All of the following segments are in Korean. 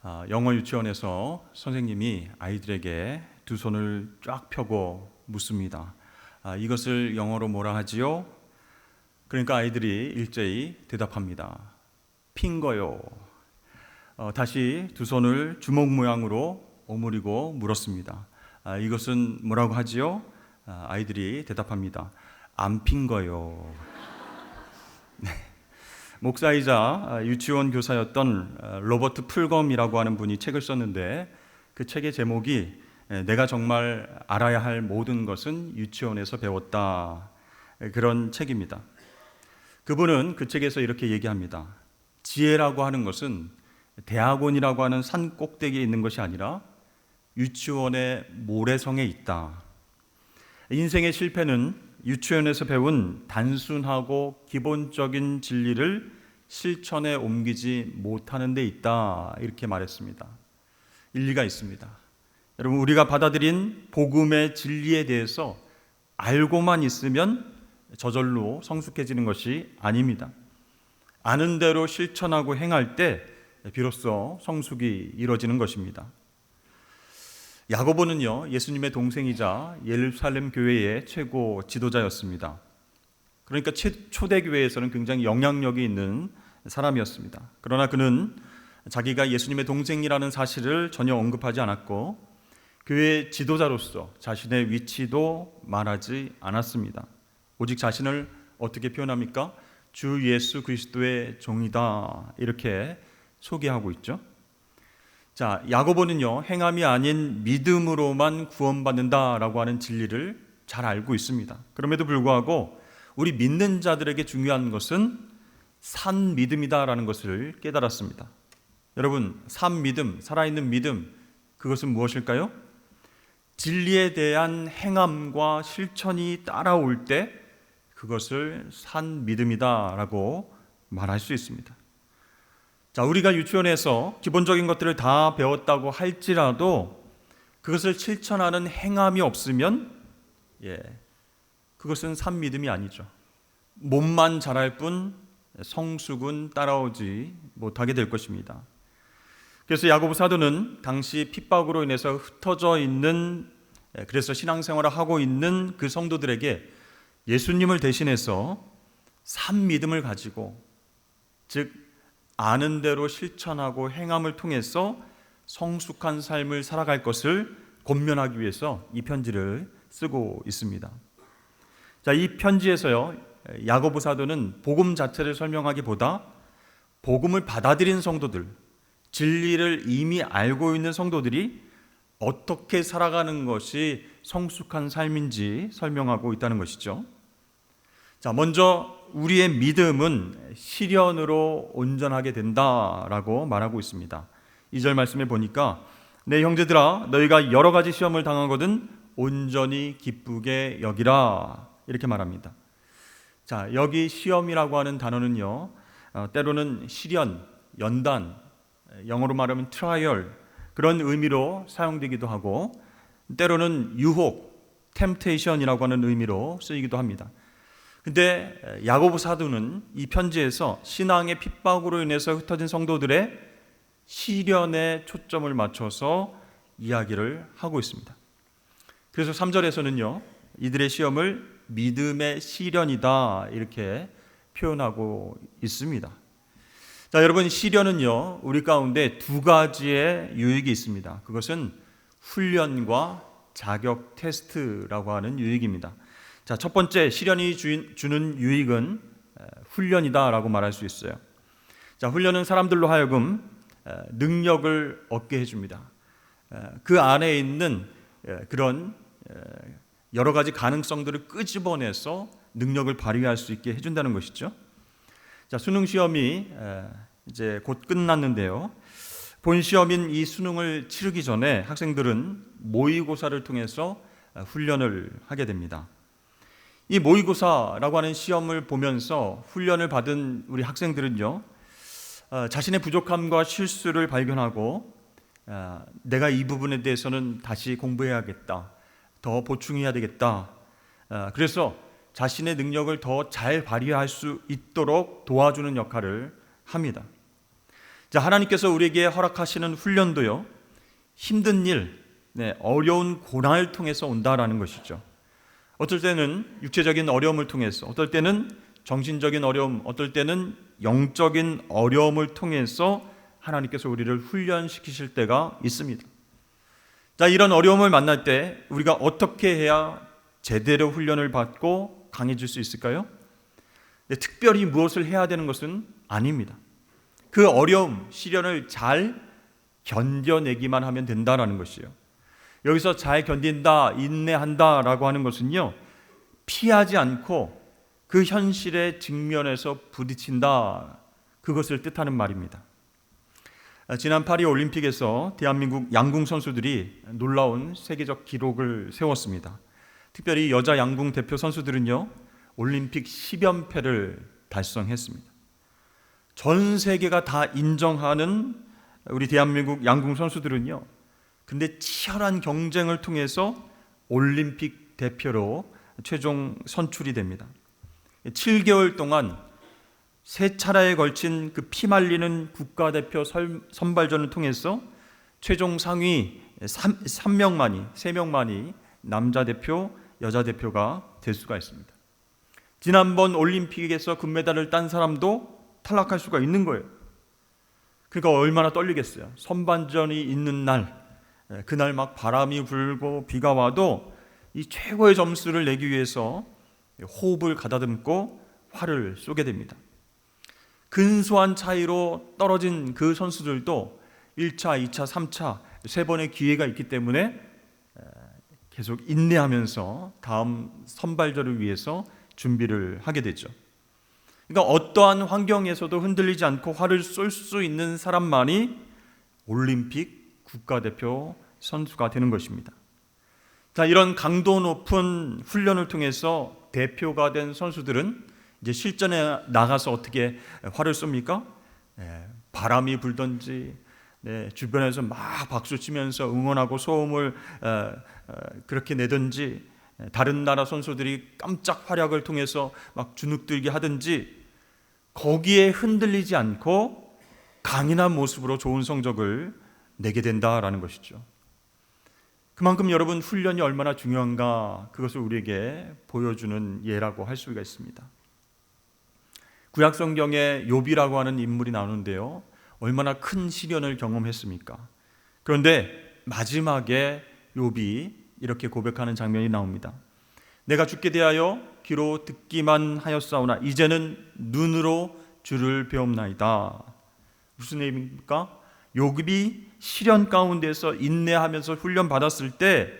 아, 영어 유치원에서 선생님이 아이들에게 두 손을 쫙 펴고 묻습니다. 아, 이것을 영어로 뭐라 하지요? 그러니까 아이들이 일제히 대답합니다. 핑거요. 어, 다시 두 손을 주먹 모양으로 오므리고 물었습니다. 아, 이것은 뭐라고 하지요? 아, 아이들이 대답합니다. 안 핑거요. 네. 목사이자 아, 유치원 교사였던 어, 로버트 풀검이라고 하는 분이 책을 썼는데 그 책의 제목이 에, 내가 정말 알아야 할 모든 것은 유치원에서 배웠다 에, 그런 책입니다. 그분은 그 책에서 이렇게 얘기합니다. 지혜라고 하는 것은 대학원이라고 하는 산 꼭대기에 있는 것이 아니라 유치원의 모래성에 있다. 인생의 실패는 유치원에서 배운 단순하고 기본적인 진리를 실천에 옮기지 못하는 데 있다. 이렇게 말했습니다. 일리가 있습니다. 여러분, 우리가 받아들인 복음의 진리에 대해서 알고만 있으면 저절로 성숙해지는 것이 아닙니다. 아는 대로 실천하고 행할 때 비로소 성숙이 이루어지는 것입니다. 야고보는요 예수님의 동생이자 예루살렘 교회의 최고 지도자였습니다. 그러니까 초대 교회에서는 굉장히 영향력이 있는 사람이었습니다. 그러나 그는 자기가 예수님의 동생이라는 사실을 전혀 언급하지 않았고 교회 지도자로서 자신의 위치도 말하지 않았습니다. 오직 자신을 어떻게 표현합니까? 주 예수 그리스도의 종이다 이렇게 소개하고 있죠. 자, 야고보는요, 행함이 아닌 믿음으로만 구원받는다라고 하는 진리를 잘 알고 있습니다. 그럼에도 불구하고 우리 믿는 자들에게 중요한 것은 산 믿음이다라는 것을 깨달았습니다. 여러분, 산 믿음, 살아있는 믿음, 그것은 무엇일까요? 진리에 대한 행함과 실천이 따라올 때 그것을 산 믿음이다라고 말할 수 있습니다. 자, 우리가 유치원에서 기본적인 것들을 다 배웠다고 할지라도 그것을 실천하는 행함이 없으면 예. 그것은 산 믿음이 아니죠. 몸만 자랄 뿐 성숙은 따라오지 못하게 될 것입니다. 그래서 야고보 사도는 당시 핍박으로 인해서 흩어져 있는 예, 그래서 신앙생활을 하고 있는 그 성도들에게 예수님을 대신해서 산 믿음을 가지고 즉 아는 대로 실천하고 행함을 통해서 성숙한 삶을 살아갈 것을 권면하기 위해서 이 편지를 쓰고 있습니다. 자, 이 편지에서요. 야고보 사도는 복음 자체를 설명하기보다 복음을 받아들인 성도들, 진리를 이미 알고 있는 성도들이 어떻게 살아가는 것이 성숙한 삶인지 설명하고 있다는 것이죠. 자, 먼저 우리의 믿음은 시련으로 온전하게 된다라고 말하고 있습니다. 2절 말씀에 보니까 내 형제들아 너희가 여러 가지 시험을 당하거든 온전히 기쁘게 여기라 이렇게 말합니다. 자, 여기 시험이라고 하는 단어는요. 어, 때로는 시련, 연단, 영어로 말하면 트라이얼 그런 의미로 사용되기도 하고 때로는 유혹, 템테이션이라고 하는 의미로 쓰이기도 합니다. 근데 야고보 사도는 이 편지에서 신앙의 핍박으로 인해서 흩어진 성도들의 시련에 초점을 맞춰서 이야기를 하고 있습니다. 그래서 3절에서는요. 이들의 시험을 믿음의 시련이다 이렇게 표현하고 있습니다. 자, 여러분 시련은요. 우리 가운데 두 가지의 유익이 있습니다. 그것은 훈련과 자격 테스트라고 하는 유익입니다. 자, 첫 번째 시련이 주는 유익은 훈련이다라고 말할 수 있어요. 자, 훈련은 사람들로 하여금 능력을 얻게 해줍니다. 그 안에 있는 그런 여러 가지 가능성들을 끄집어내서 능력을 발휘할 수 있게 해준다는 것이죠. 자, 수능 시험이 이제 곧 끝났는데요. 본 시험인 이 수능을 치르기 전에 학생들은 모의고사를 통해서 훈련을 하게 됩니다. 이 모의고사라고 하는 시험을 보면서 훈련을 받은 우리 학생들은요, 어, 자신의 부족함과 실수를 발견하고 어, 내가 이 부분에 대해서는 다시 공부해야겠다, 더 보충해야 되겠다. 어, 그래서 자신의 능력을 더 잘 발휘할 수 있도록 도와주는 역할을 합니다. 자, 하나님께서 우리에게 허락하시는 훈련도요, 힘든 일, 네, 어려운 고난을 통해서 온다라는 것이죠. 어떨 때는 육체적인 어려움을 통해서, 어떨 때는 정신적인 어려움, 어떨 때는 영적인 어려움을 통해서 하나님께서 우리를 훈련시키실 때가 있습니다. 자, 이런 어려움을 만날 때 우리가 어떻게 해야 제대로 훈련을 받고 강해질 수 있을까요? 네, 특별히 무엇을 해야 되는 것은 아닙니다. 그 어려움, 시련을 잘 견뎌내기만 하면 된다라는 것이에요. 여기서 잘 견딘다, 인내한다 라고 하는 것은요, 피하지 않고 그 현실에 직면해서 부딪힌다, 그것을 뜻하는 말입니다. 아, 지난 파리 올림픽에서 대한민국 양궁 선수들이 놀라운 세계적 기록을 세웠습니다. 특별히 여자 양궁 대표 선수들은요, 올림픽 10연패를 달성했습니다. 전 세계가 다 인정하는 우리 대한민국 양궁 선수들은요, 근데 치열한 경쟁을 통해서 올림픽 대표로 최종 선출이 됩니다. 7개월 동안 세 차례에 걸친 그 피말리는 국가대표 선발전을 통해서 최종 상위 3, 3명만이 3명만이 남자 대표, 여자 대표가 될 수가 있습니다. 지난번 올림픽에서 금메달을 딴 사람도 탈락할 수가 있는 거예요. 그러니까 얼마나 떨리겠어요. 선반전이 있는 날, 예, 그날 막 바람이 불고 비가 와도 이 최고의 점수를 내기 위해서 호흡을 가다듬고 활을 쏘게 됩니다. 근소한 차이로 떨어진 그 선수들도 1차, 2차, 3차 세 번의 기회가 있기 때문에 계속 인내하면서 다음 선발전을 위해서 준비를 하게 되죠. 그러니까 어떠한 환경에서도 흔들리지 않고 활을 쏠수 있는 사람만이 올림픽 국가대표 선수가 되는 것입니다. 자, 이런 강도 높은 훈련을 통해서 대표가 된 선수들은 이제 실전에 나가서 어떻게 활을 쏩니까? 네, 바람이 불던지 네, 주변에서 막 박수 치면서 응원하고 소음을 어, 어, 그렇게 내든지 다른 나라 선수들이 깜짝 활약을 통해서 막 주눅들게 하든지 거기에 흔들리지 않고 강인한 모습으로 좋은 성적을 내게 된다라는 것이죠. 그만큼 여러분 훈련이 얼마나 중요한가 그것을 우리에게 보여주는 예라고 할 수가 있습니다. 구약 성경에 욥이라고 하는 인물이 나오는데요. 얼마나 큰 시련을 경험했습니까? 그런데 마지막에 욥이 이렇게 고백하는 장면이 나옵니다. 내가 죽게 대하여 귀로 듣기만 하였사오나 이제는 눈으로 주를 배움나이다. 무슨 의미입니까? 욥이 시련 가운데서 인내하면서 훈련 받았을 때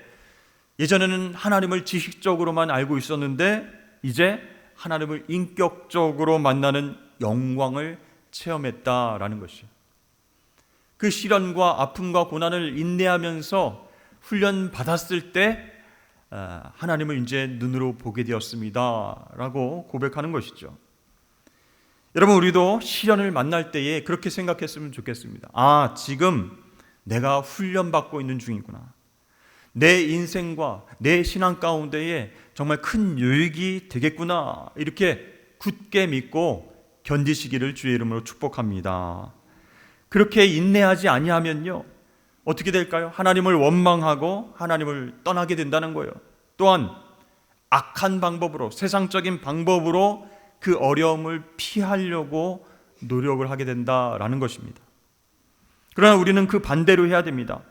예전에는 하나님을 지식적으로만 알고 있었는데 이제 하나님을 인격적으로 만나는 영광을 체험했다라는 것이요. 그 시련과 아픔과 고난을 인내하면서 훈련 받았을 때 아, 하나님을 이제 눈으로 보게 되었습니다라고 고백하는 것이죠. 여러분 우리도 시련을 만날 때에 그렇게 생각했으면 좋겠습니다. 아, 지금 내가 훈련 받고 있는 중이구나. 내 인생과 내 신앙 가운데에 정말 큰 유익이 되겠구나. 이렇게 굳게 믿고 견디시기를 주의 이름으로 축복합니다. 그렇게 인내하지 아니하면요. 어떻게 될까요? 하나님을 원망하고 하나님을 떠나게 된다는 거예요. 또한 악한 방법으로 세상적인 방법으로 그 어려움을 피하려고 노력을 하게 된다라는 것입니다. 그러나 우리는 그 반대로 해야 됩니다.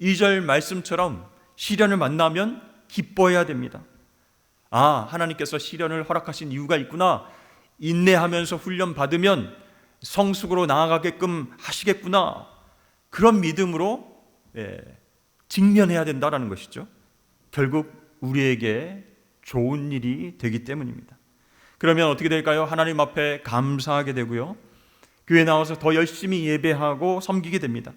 2절 말씀처럼 시련을 만나면 기뻐해야 됩니다. 아, 하나님께서 시련을 허락하신 이유가 있구나. 인내하면서 훈련 받으면 성숙으로 나아가게끔 하시겠구나. 그런 믿음으로 예, 직면해야 된다라는 것이죠. 결국 우리에게 좋은 일이 되기 때문입니다. 그러면 어떻게 될까요? 하나님 앞에 감사하게 되고요. 교회 나와서 더 열심히 예배하고 섬기게 됩니다.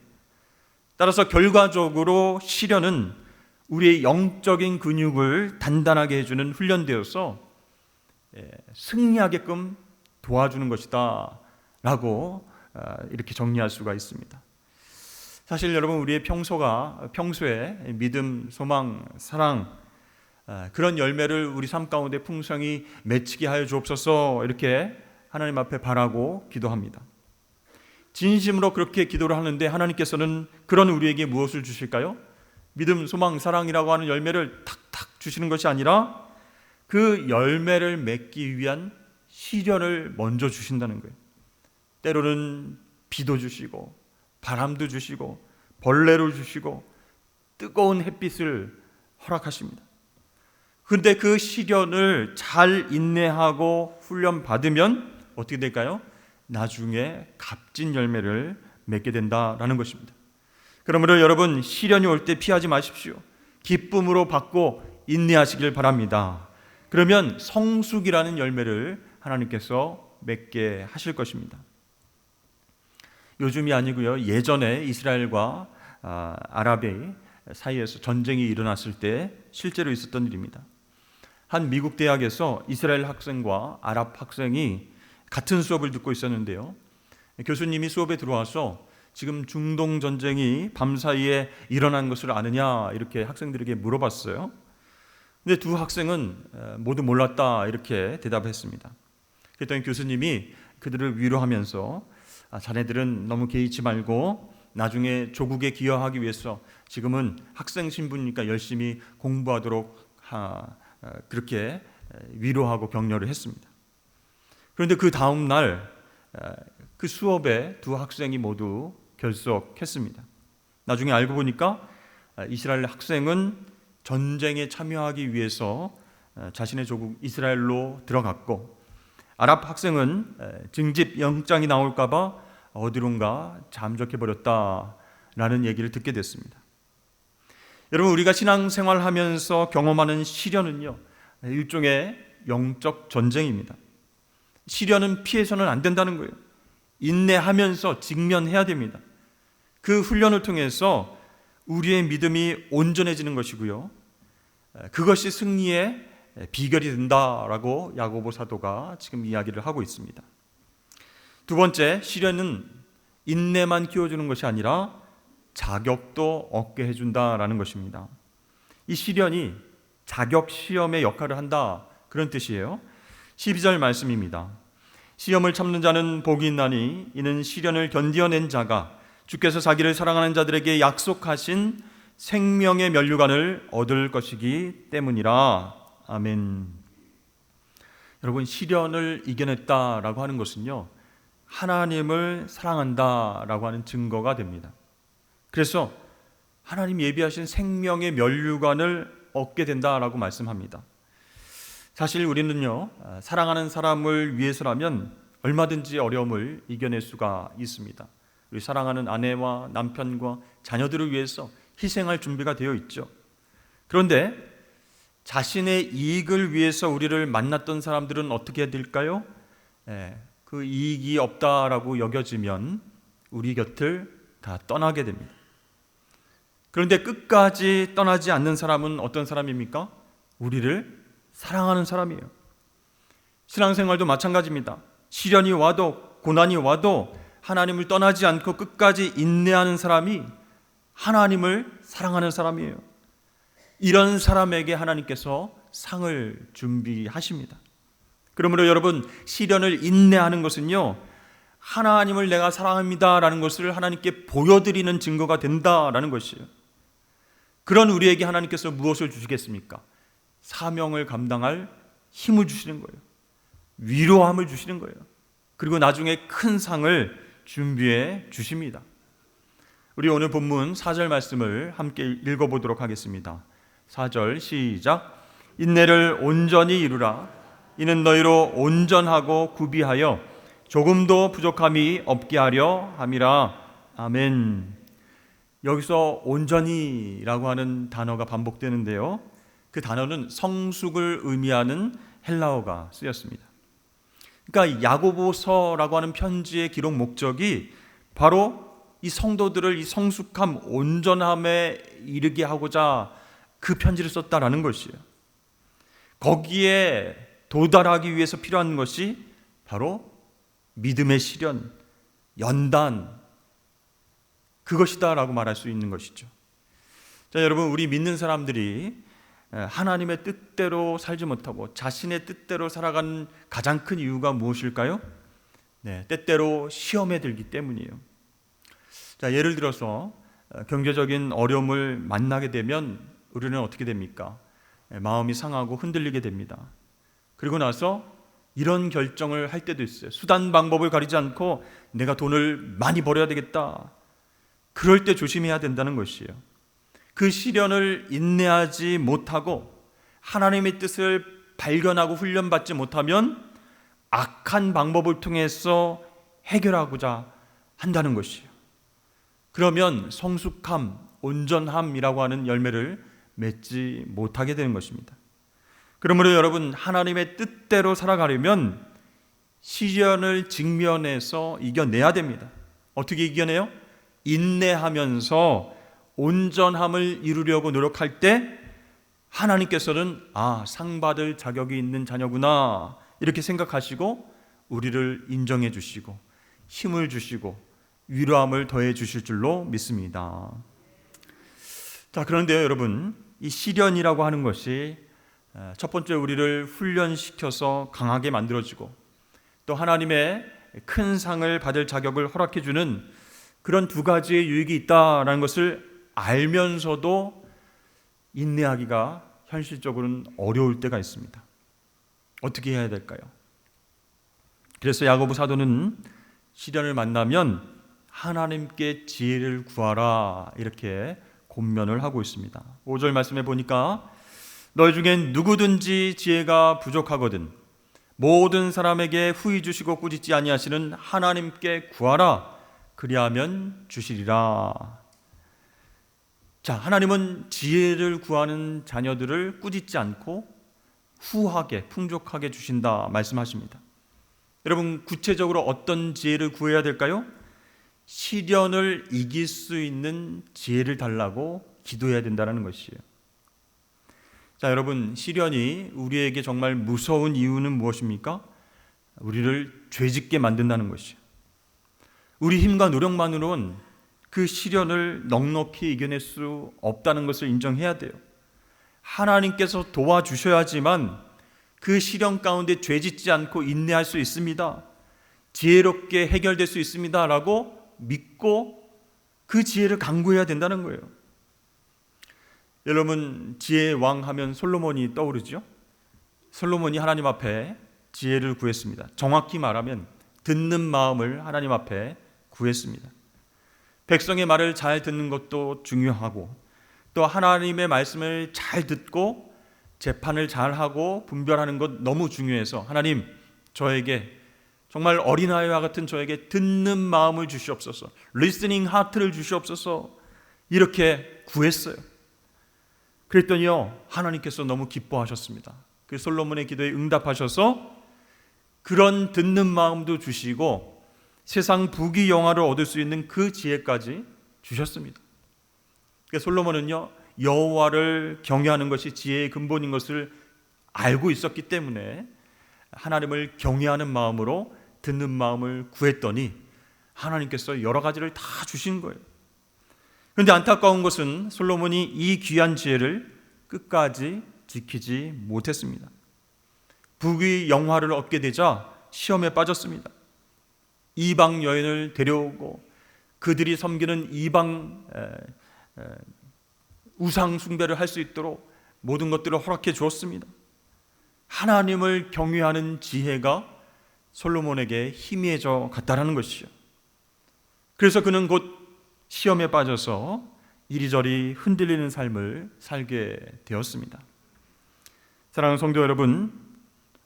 따라서 결과적으로 시련은 우리의 영적인 근육을 단단하게 해주는 훈련되어서 예, 승리하게끔 도와주는 것이다. 라고 아, 이렇게 정리할 수가 있습니다. 사실 여러분 우리의 평소가 평소에 믿음, 소망, 사랑 아, 그런 열매를 우리 삶 가운데 풍성히 맺히게 하여 주옵소서 이렇게 하나님 앞에 바라고 기도합니다. 진심으로 그렇게 기도를 하는데 하나님께서는 그런 우리에게 무엇을 주실까요? 믿음, 소망, 사랑이라고 하는 열매를 탁탁 주시는 것이 아니라 그 열매를 맺기 위한 시련을 먼저 주신다는 거예요. 때로는 비도 주시고 바람도 주시고 벌레로 주시고 뜨거운 햇빛을 허락하십니다. 그런데 그 시련을 잘 인내하고 훈련 받으면 어떻게 될까요? 나중에 값진 열매를 맺게 된다라는 것입니다. 그러므로 여러분 시련이 올 때 피하지 마십시오. 기쁨으로 받고 인내하시길 바랍니다. 그러면 성숙이라는 열매를 하나님께서 맺게 하실 것입니다. 요즘이 아니고요. 예전에 이스라엘과 아, 아랍의 사이에서 전쟁이 일어났을 때 실제로 있었던 일입니다. 한 미국 대학에서 이스라엘 학생과 아랍 학생이 같은 수업을 듣고 있었는데요. 교수님이 수업에 들어와서 지금 중동 전쟁이 밤 사이에 일어난 것을 아느냐 이렇게 학생들에게 물어봤어요. 근데 두 학생은 모두 몰랐다 이렇게 대답했습니다. 그랬더니 교수님이 그들을 위로하면서 아, 자네들은 너무 개의치 말고 나중에 조국에 기여하기 위해서 지금은 학생 신분이니까 열심히 공부하도록 하, 어, 그렇게 위로하고 격려를 했습니다. 그런데 그 다음 날 그 수업에 두 학생이 모두 결석했습니다. 나중에 알고 보니까 이스라엘 학생은 전쟁에 참여하기 위해서 자신의 조국 이스라엘로 들어갔고 아랍 학생은 증집 영장이 나올까봐 어디론가 잠적해 버렸다라는 얘기를 듣게 됐습니다. 여러분 우리가 신앙생활 하면서 경험하는 시련은요 일종의 영적 전쟁입니다. 시련은 피해서는 안 된다는 거예요. 인내하면서 직면해야 됩니다. 그 훈련을 통해서 우리의 믿음이 온전해지는 것이고요. 그것이 승리의 비결이 된다라고 야고보 사도가 지금 이야기를 하고 있습니다. 두 번째, 시련은 인내만 키워주는 것이 아니라 자격도 얻게 해준다라는 것입니다. 이 시련이 자격 시험의 역할을 한다 그런 뜻이에요. 12절 말씀입니다. 시험을 참는 자는 복이 있나니 이는 시련을 견디어낸 자가 주께서 자기를 사랑하는 자들에게 약속하신 생명의 면류관을 얻을 것이기 때문이라. 아멘. 여러분 시련을 이겨냈다라고 하는 것은요. 하나님을 사랑한다라고 하는 증거가 됩니다. 그래서 하나님 예비하신 생명의 면류관을 얻게 된다라고 말씀합니다. 사실 우리는요, 사랑하는 사람을 위해서라면 얼마든지 어려움을 이겨낼 수가 있습니다. 우리 사랑하는 아내와 남편과 자녀들을 위해서 희생할 준비가 되어 있죠. 그런데 자신의 이익을 위해서 우리를 만났던 사람들은 어떻게 될까요? 예, 그 이익이 없다라고 여겨지면 우리 곁을 다 떠나게 됩니다. 그런데 끝까지 떠나지 않는 사람은 어떤 사람입니까? 우리를 사랑하는 사람이에요. 신앙생활도 마찬가지입니다. 시련이 와도 고난이 와도 하나님을 떠나지 않고 끝까지 인내하는 사람이 하나님을 사랑하는 사람이에요. 이런 사람에게 하나님께서 상을 준비하십니다. 그러므로 여러분 시련을 인내하는 것은요 하나님을 내가 사랑합니다라는 것을 하나님께 보여드리는 증거가 된다라는 것이에요. 그런 우리에게 하나님께서 무엇을 주시겠습니까? 사명을 감당할 힘을 주시는 거예요. 위로함을 주시는 거예요. 그리고 나중에 큰 상을 준비해 주십니다. 우리 오늘 본문 4절 말씀을 함께 읽어보도록 하겠습니다. 4절 시작. 인내를 온전히 이루라. 이는 너희로 온전하고 구비하여 조금도 부족함이 없게 하려 함이라. 아멘. 여기서 온전히라고 하는 단어가 반복되는데요. 그 단어는 성숙을 의미하는 헬라어가 쓰였습니다. 그러니까 야고보서라고 하는 편지의 기록 목적이 바로 이 성도들을 이 성숙함, 온전함에 이르게 하고자 그 편지를 썼다라는 것이에요. 거기에 도달하기 위해서 필요한 것이 바로 믿음의 시련, 연단, 그것이다라고 말할 수 있는 것이죠. 자, 여러분, 우리 믿는 사람들이 하나님의 뜻대로 살지 못하고 자신의 뜻대로 살아가는 가장 큰 이유가 무엇일까요? 네, 때때로 시험에 들기 때문이에요. 자, 예를 들어서 어, 경제적인 어려움을 만나게 되면 우리는 어떻게 됩니까? 예, 마음이 상하고 흔들리게 됩니다. 그리고 나서 이런 결정을 할 때도 있어요. 수단 방법을 가리지 않고 내가 돈을 많이 벌어야 되겠다. 그럴 때 조심해야 된다는 것이에요. 그 시련을 인내하지 못하고 하나님의 뜻을 발견하고 훈련받지 못하면 악한 방법을 통해서 해결하고자 한다는 것이에요. 그러면 성숙함, 온전함이라고 하는 열매를 맺지 못하게 되는 것입니다. 그러므로 여러분 하나님의 뜻대로 살아가려면 시련을 직면해서 이겨내야 됩니다. 어떻게 이겨내요? 인내하면서 온전함을 이루려고 노력할 때 하나님께서는 아, 상 받을 자격이 있는 자녀구나. 이렇게 생각하시고 우리를 인정해 주시고 힘을 주시고 위로함을 더해 주실 줄로 믿습니다. 자, 그런데요, 여러분, 이 시련이라고 하는 것이 첫 번째 우리를 훈련시켜서 강하게 만들어지고 또 하나님의 큰 상을 받을 자격을 허락해 주는 그런 두 가지의 유익이 있다라는 것을 알면서도 인내하기가 현실적으로는 어려울 때가 있습니다. 어떻게 해야 될까요? 그래서 야고보 사도는 시련을 만나면 하나님께 지혜를 구하라 이렇게 권면을 하고 있습니다. 5절 말씀에 보니까 너희 중엔 누구든지 지혜가 부족하거든 모든 사람에게 후히 주시고 꾸짖지 아니하시는 하나님께 구하라 그리하면 주시리라. 자, 하나님은 지혜를 구하는 자녀들을 꾸짖지 않고 후하게 풍족하게 주신다 말씀하십니다. 여러분 구체적으로 어떤 지혜를 구해야 될까요? 시련을 이길 수 있는 지혜를 달라고 기도해야 된다는 것이에요. 자, 여러분, 시련이 우리에게 정말 무서운 이유는 무엇입니까? 우리를 죄짓게 만든다는 것이에요. 우리 힘과 노력만으로는 그 시련을 넉넉히 이겨낼 수 없다는 것을 인정해야 돼요. 하나님께서 도와주셔야지만 그 시련 가운데 죄 짓지 않고 인내할 수 있습니다. 지혜롭게 해결될 수 있습니다 라고 믿고 그 지혜를 강구해야 된다는 거예요. 여러분 지혜의 왕 하면 솔로몬이 떠오르죠? 솔로몬이 하나님 앞에 지혜를 구했습니다. 정확히 말하면 듣는 마음을 하나님 앞에 구했습니다. 백성의 말을 잘 듣는 것도 중요하고 또 하나님의 말씀을 잘 듣고 재판을 잘 하고 분별하는 것 너무 중요해서 하나님 저에게 정말 어린아이와 같은 저에게 듣는 마음을 주시옵소서. 리스닝 하트를 주시옵소서. 이렇게 구했어요. 그랬더니요. 하나님께서 너무 기뻐하셨습니다. 그 솔로몬의 기도에 응답하셔서 그런 듣는 마음도 주시고 세상 부귀 영화를 얻을 수 있는 그 지혜까지 주셨습니다. 그러니까 솔로몬은요. 여호와를 경외하는 것이 지혜의 근본인 것을 알고 있었기 때문에 하나님을 경외하는 마음으로 듣는 마음을 구했더니 하나님께서 여러 가지를 다 주신 거예요. 그런데 안타까운 것은 솔로몬이 이 귀한 지혜를 끝까지 지키지 못했습니다. 북의 영화를 얻게 되자 시험에 빠졌습니다. 이방 여인을 데려오고 그들이 섬기는 이방 우상 숭배를 할 수 있도록 모든 것들을 허락해 주었습니다. 하나님을 경외하는 지혜가 솔로몬에게 희미해져 갔다라는 것이죠. 그래서 그는 곧 시험에 빠져서 이리저리 흔들리는 삶을 살게 되었습니다. 사랑하는 성도 여러분,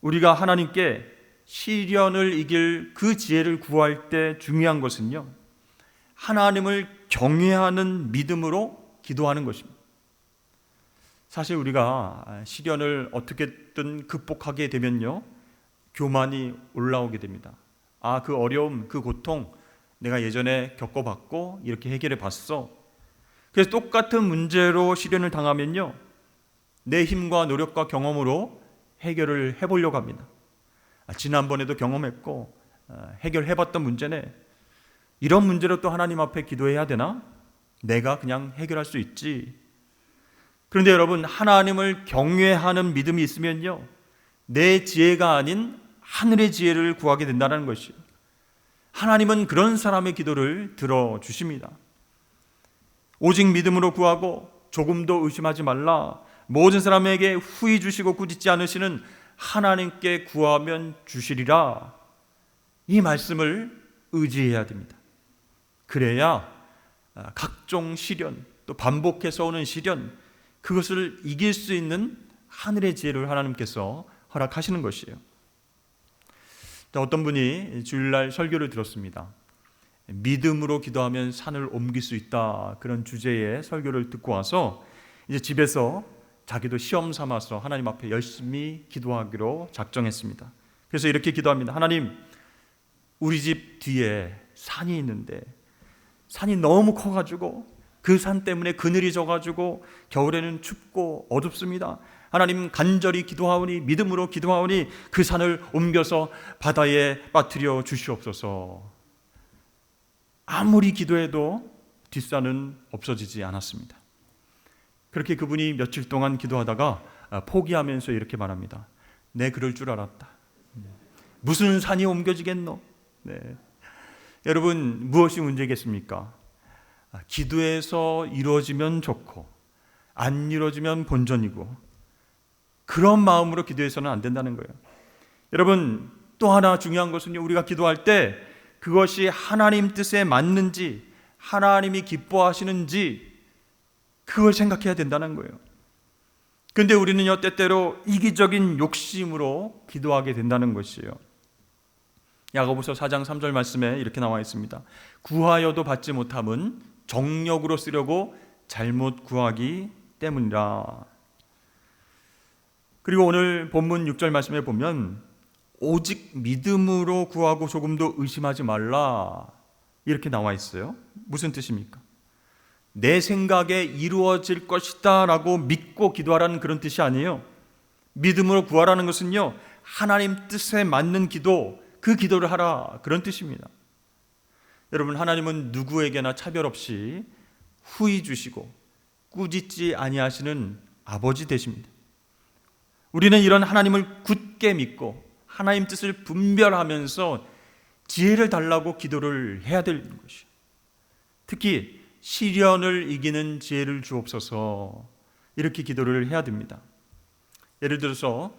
우리가 하나님께 시련을 이길 그 지혜를 구할 때 중요한 것은요, 하나님을 경외하는 믿음으로 기도하는 것입니다. 사실 우리가 시련을 어떻게든 극복하게 되면요, 교만이 올라오게 됩니다. 아, 그 어려움, 그 고통 내가 예전에 겪어봤고 이렇게 해결해 봤어. 그래서 똑같은 문제로 시련을 당하면요. 내 힘과 노력과 경험으로 해결을 해보려고 합니다. 아, 지난번에도 경험했고 아, 해결해봤던 문제네. 이런 문제로 또 하나님 앞에 기도해야 되나? 내가 그냥 해결할 수 있지. 그런데 여러분 하나님을 경외하는 믿음이 있으면요. 내 지혜가 아닌 하늘의 지혜를 구하게 된다는 것이 하나님은 그런 사람의 기도를 들어 주십니다. 오직 믿음으로 구하고 조금도 의심하지 말라. 모든 사람에게 후히 주시고 꾸짖지 않으시는 하나님께 구하면 주시리라. 이 말씀을 의지해야 됩니다. 그래야 아, 각종 시련, 또 반복해서 오는 시련, 그것을 이길 수 있는 하늘의 지혜를 하나님께서 허락하시는 것이에요. 어떤 분이 주일날 설교를 들었습니다. 믿음으로 기도하면 산을 옮길 수 있다. 그런 주제의 설교를 듣고 와서 이제 집에서 자기도 시험 삼아서 하나님 앞에 열심히 기도하기로 작정했습니다. 그래서 이렇게 기도합니다. 하나님, 우리 집 뒤에 산이 있는데 산이 너무 커가지고 그 산 때문에 그늘이 져가지고 겨울에는 춥고 어둡습니다. 하나님 간절히 기도하오니 믿음으로 기도하오니 그 산을 옮겨서 바다에 빠뜨려 주시옵소서. 아무리 기도해도 뒷산은 없어지지 않았습니다. 그렇게 그분이 며칠 동안 기도하다가 아, 포기하면서 이렇게 말합니다. 내 그럴 줄 알았다. 무슨 산이 옮겨지겠노? 네. 여러분 무엇이 문제겠습니까? 아, 기도에서 이루어지면 좋고 안 이루어지면 본전이고 그런 마음으로 기도해서는 안 된다는 거예요. 여러분 또 하나 중요한 것은요 우리가 기도할 때 그것이 하나님 뜻에 맞는지 하나님이 기뻐하시는지 그걸 생각해야 된다는 거예요. 근데 우리는요 때때로 이기적인 욕심으로 기도하게 된다는 것이에요. 야고보서 4장 3절 말씀에 이렇게 나와 있습니다. 구하여도 받지 못함은 정력으로 쓰려고 잘못 구하기 때문이라. 그리고 오늘 본문 6절 말씀에 보면 오직 믿음으로 구하고 조금도 의심하지 말라. 이렇게 나와 있어요. 무슨 뜻입니까? 내 생각에 이루어질 것이다 라고 믿고 기도하라는 그런 뜻이 아니에요. 믿음으로 구하라는 것은요, 하나님 뜻에 맞는 기도, 그 기도를 하라. 그런 뜻입니다. 여러분, 하나님은 누구에게나 차별 없이 후히 주시고 꾸짖지 아니하시는 아버지 되십니다. 우리는 이런 하나님을 굳게 믿고 하나님 뜻을 분별하면서 지혜를 달라고 기도를 해야 되는 것이요. 특히 시련을 이기는 지혜를 주옵소서 이렇게 기도를 해야 됩니다. 예를 들어서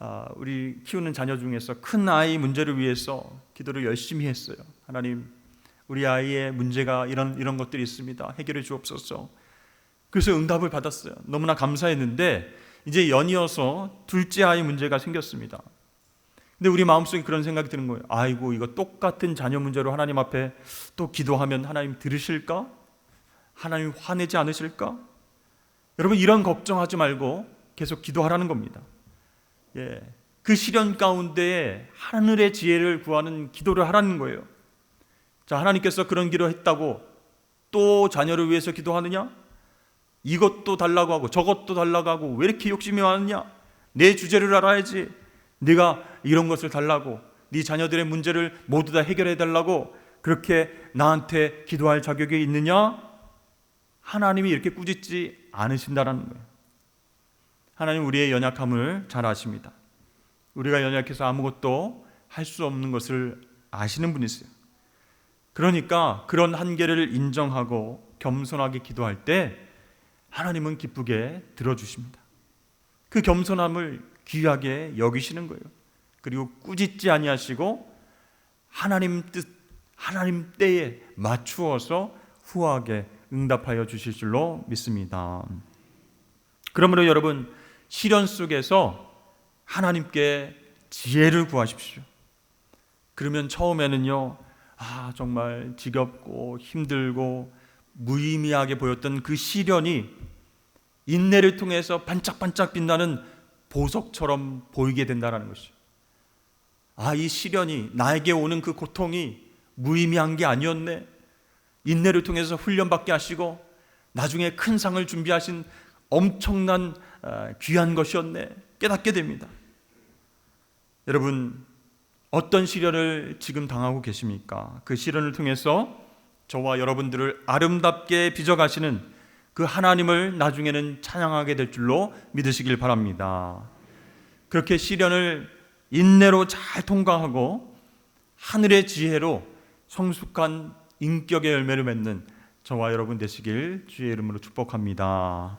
아, 우리 키우는 자녀 중에서 큰 아이 문제를 위해서 기도를 열심히 했어요. 하나님, 우리 아이의 문제가 이런 이런 것들이 있습니다. 해결해 주옵소서. 그래서 응답을 받았어요. 너무나 감사했는데 이제 연이어서 둘째 아이 문제가 생겼습니다. 근데 우리 마음속에 그런 생각이 드는 거예요. 아이고 이거 똑같은 자녀 문제로 하나님 앞에 또 기도하면 하나님 들으실까? 하나님 화내지 않으실까? 여러분 이런 걱정하지 말고 계속 기도하라는 겁니다. 예, 그 시련 가운데 하늘의 지혜를 구하는 기도를 하라는 거예요. 자, 하나님께서 그런 기도 했다고 또 자녀를 위해서 기도하느냐? 이것도 달라고 하고 저것도 달라고 하고 왜 이렇게 욕심이 많느냐? 내 주제를 알아야지. 네가 이런 것을 달라고 네 자녀들의 문제를 모두 다 해결해 달라고 그렇게 나한테 기도할 자격이 있느냐? 하나님이 이렇게 꾸짖지 않으신다라는 거예요. 하나님 우리의 연약함을 잘 아십니다. 우리가 연약해서 아무것도 할 수 없는 것을 아시는 분이세요. 그러니까 그런 한계를 인정하고 겸손하게 기도할 때 하나님은 기쁘게 들어주십니다. 그 겸손함을 귀하게 여기시는 거예요. 그리고 꾸짖지 아니하시고 하나님 뜻, 하나님 때에 맞추어서 후하게 응답하여 주실 줄로 믿습니다. 그러므로 여러분 시련 속에서 하나님께 지혜를 구하십시오. 그러면 처음에는요, 아, 정말 지겹고 힘들고 무의미하게 보였던 그 시련이 인내를 통해서 반짝반짝 빛나는 보석처럼 보이게 된다는 것이죠. 아, 이 시련이 나에게 오는 그 고통이 무의미한 게 아니었네. 인내를 통해서 훈련받게 하시고 나중에 큰 상을 준비하신 엄청난 아, 귀한 것이었네 깨닫게 됩니다. 여러분 어떤 시련을 지금 당하고 계십니까? 그 시련을 통해서 저와 여러분들을 아름답게 빚어가시는 그 하나님을 나중에는 찬양하게 될 줄로 믿으시길 바랍니다. 그렇게 시련을 인내로 잘 통과하고 하늘의 지혜로 성숙한 인격의 열매를 맺는 저와 여러분 되시길 주의 이름으로 축복합니다.